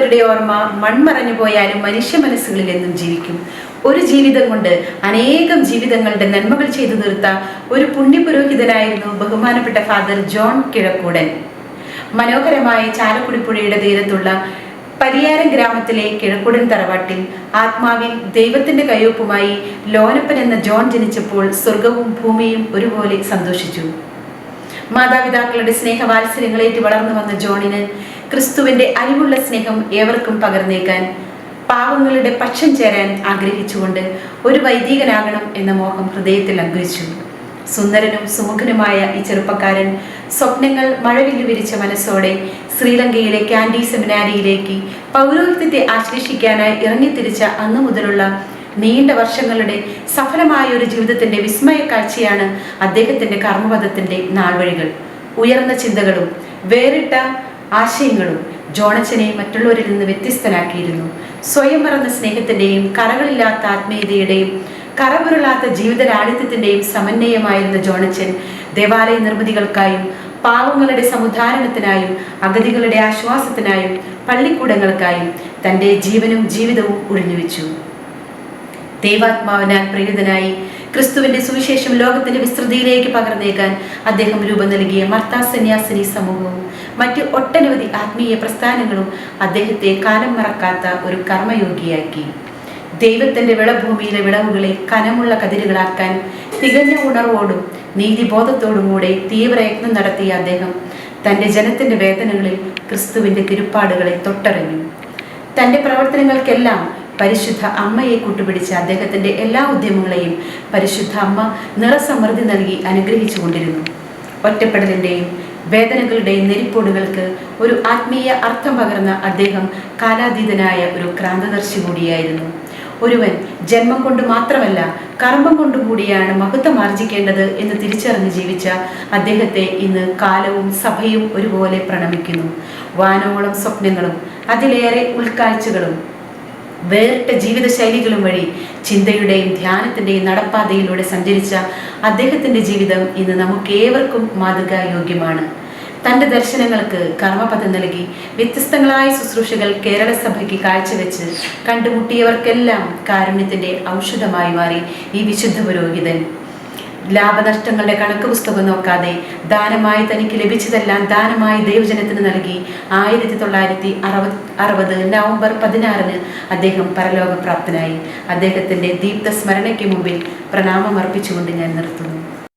വ്യക്തികളുടെ ഓർമ്മ മൺമറഞ്ഞു പോയാലും മനുഷ്യ മനസ്സുകളിൽ എന്നും ജീവിക്കും. ഒരു ജീവിതം കൊണ്ട് അനേകം ജീവിതങ്ങളുടെ നന്മകൾ ചെയ്തു തീർത്ത ഒരു പുണ്യപുരോഹിതനായിരുന്നു ബഹുമാനപ്പെട്ട ഫാദർ ജോൺ കിഴക്കൂടൻ. മനോഹരമായ ചാലക്കുടി പുഴയുടെ തീരത്തുള്ള പരിയാരം ഗ്രാമത്തിലെ കിഴക്കുടൻ തറവാട്ടിൽ ആത്മാവിൽ ദൈവത്തിന്റെ കയ്യൊപ്പുമായി ലോനപ്പൻ എന്ന ജോൺ ജനിച്ചപ്പോൾ സ്വർഗവും ഭൂമിയും ഒരുപോലെ സന്തോഷിച്ചു. മാതാപിതാക്കളുടെ സ്നേഹവാത്സല്യങ്ങളേറ്റ് വളർന്നു വന്ന ജോണിന് ക്രിസ്തുവിന്റെ അരിവുള്ള സ്നേഹം ഏവർക്കും പകർന്നേക്കാൻ പാവങ്ങളുടെ പക്ഷം ചേരാൻ ആഗ്രഹിച്ചുകൊണ്ട് ഒരു വൈദികനാകണം എന്ന മോഹം ഹൃദയത്തിൽ അനുഗ്രഹിച്ചു സുന്ദരനും സുമുഖനുമായ ഈ ചെറുപ്പക്കാരൻ സ്വപ്നങ്ങൾ മഴവില്ല് വിരിച്ച മനസ്സോടെ ശ്രീലങ്കയിലെ കാൻഡി സെമിനാരിയിലേക്ക് പൗരോഹിത്യത്തെ ആശ്ലേഷിക്കാനായി ഇറങ്ങിത്തിരിച്ച അന്നു മുതലുള്ള നീണ്ട വർഷങ്ങളുടെ സഫലമായ ഒരു ജീവിതത്തിന്റെ വിസ്മയ കാഴ്ചയാണ് അദ്ദേഹത്തിന്റെ കർമ്മപഥത്തിന്റെ നാൾവഴികൾ. ഉയർന്ന ചിന്തകളും വേറിട്ട ആശയങ്ങളും ജോണച്ചനെ മറ്റുള്ളവരിൽ നിന്ന് വ്യത്യസ്തനാക്കിയിരുന്നു. സ്വയം മറന്ന സ്നേഹത്തിന്റെയും കറകളില്ലാത്ത ആത്മീയതയുടെയും കറപുരളാത്ത ജീവിത സമന്വയമായിരുന്ന ജോണച്ചൻ ദേവാലയ നിർമ്മിതികൾക്കായും പാവങ്ങളുടെ സമുദ്ധാരണത്തിനായും അഗതികളുടെ ആശ്വാസത്തിനായും പള്ളിക്കൂടങ്ങൾക്കായും തന്റെ ജീവനും ജീവിതവും ഒഴിഞ്ഞുവെച്ചു ദൈവാത്മാവിനാൽ പ്രേരിതനായി ക്രിസ്തുവിന്റെ സുവിശേഷം ലോകത്തിന്റെ വിസ്തൃതിയിലേക്ക് പകർന്നേക്കാൻ അദ്ദേഹം രൂപം നൽകിയ മർത്താ സന്യാസിനി സമൂഹവും മറ്റ് ഒട്ടനവധി ആത്മീയ പ്രസ്ഥാനങ്ങളും അദ്ദേഹത്തെ കാലം മറക്കാത്ത ഒരു കർമ്മയോഗിയാക്കി. ദൈവത്തിന്റെ വിളഭൂമിയിലെ വിളവുകളെ കനമുള്ള കതിരുകളാക്കാൻ തികഞ്ഞ ഉണർവോടും നീതിബോധത്തോടും കൂടെ തീവ്രയത്നം നടത്തിയ അദ്ദേഹം തന്റെ ജനത്തിന്റെ വേദനകളിൽ ക്രിസ്തുവിന്റെ തിരുപ്പാടുകളെ തൊട്ടറിഞ്ഞു. തന്റെ പ്രവർത്തനങ്ങൾക്കെല്ലാം പരിശുദ്ധ അമ്മയെ കൂട്ടുപിടിച്ച അദ്ദേഹത്തിന്റെ എല്ലാ ഉദ്യമങ്ങളെയും പരിശുദ്ധ അമ്മ നിറസമൃദ്ധി നൽകി അനുഗ്രഹിച്ചു കൊണ്ടിരുന്നു ഒറ്റപ്പെടലിന്റെയും വേദനകളുടെയും നെരിപ്പോടുകൾക്ക് ഒരു ആത്മീയ അർത്ഥം പകർന്ന അദ്ദേഹം കാലാതീതനായ ഒരു ക്രാന്തദർശി കൂടിയായിരുന്നു. ഒരുവൻ ജന്മം കൊണ്ട് മാത്രമല്ല കർമ്മം കൊണ്ടു കൂടിയാണ് മഹത്വം ആർജിക്കേണ്ടത് എന്ന് തിരിച്ചറിഞ്ഞ് ജീവിച്ച അദ്ദേഹത്തെ ഇന്ന് കാലവും സഭയും ഒരുപോലെ പ്രണമിക്കുന്നു. വാനോളം സ്വപ്നങ്ങളും അതിലേറെ ഉൾക്കാഴ്ചകളും വേറിട്ട ജീവിതശൈലികളും വഴി ചിന്തയുടെയും ധ്യാനത്തിന്റെയും നടപ്പാതയിലൂടെ സഞ്ചരിച്ച അദ്ദേഹത്തിന്റെ ജീവിതം ഇന്ന് നമുക്കേവർക്കും മാതൃകായോഗ്യമാണ്. തന്റെ ദർശനങ്ങൾക്ക് കർമ്മപഥം നൽകി വ്യത്യസ്തങ്ങളായ ശുശ്രൂഷകൾ കേരള സഭയ്ക്ക് കാഴ്ചവെച്ച് കണ്ടുമുട്ടിയവർക്കെല്ലാം കാരുണ്യത്തിന്റെ ഔഷധമായി മാറി ഈ വിശുദ്ധ പുരോഹിതൻ. ലാഭനഷ്ടങ്ങളുടെ കണക്ക് പുസ്തകം നോക്കാതെ ദാനമായി തനിക്ക് ലഭിച്ചതെല്ലാം ദാനമായി ദൈവജനത്തിന് നൽകി. ആയിരത്തി തൊള്ളായിരത്തി അറുപത് അറുപത് നവംബർ പതിനാറിന് അദ്ദേഹം പരലോകപ്രാപ്തനായി. അദ്ദേഹത്തിന്റെ ദീപ്ത സ്മരണയ്ക്ക് മുമ്പിൽ പ്രണാമം അർപ്പിച്ചുകൊണ്ട് ഞാൻ നിർത്തുന്നു.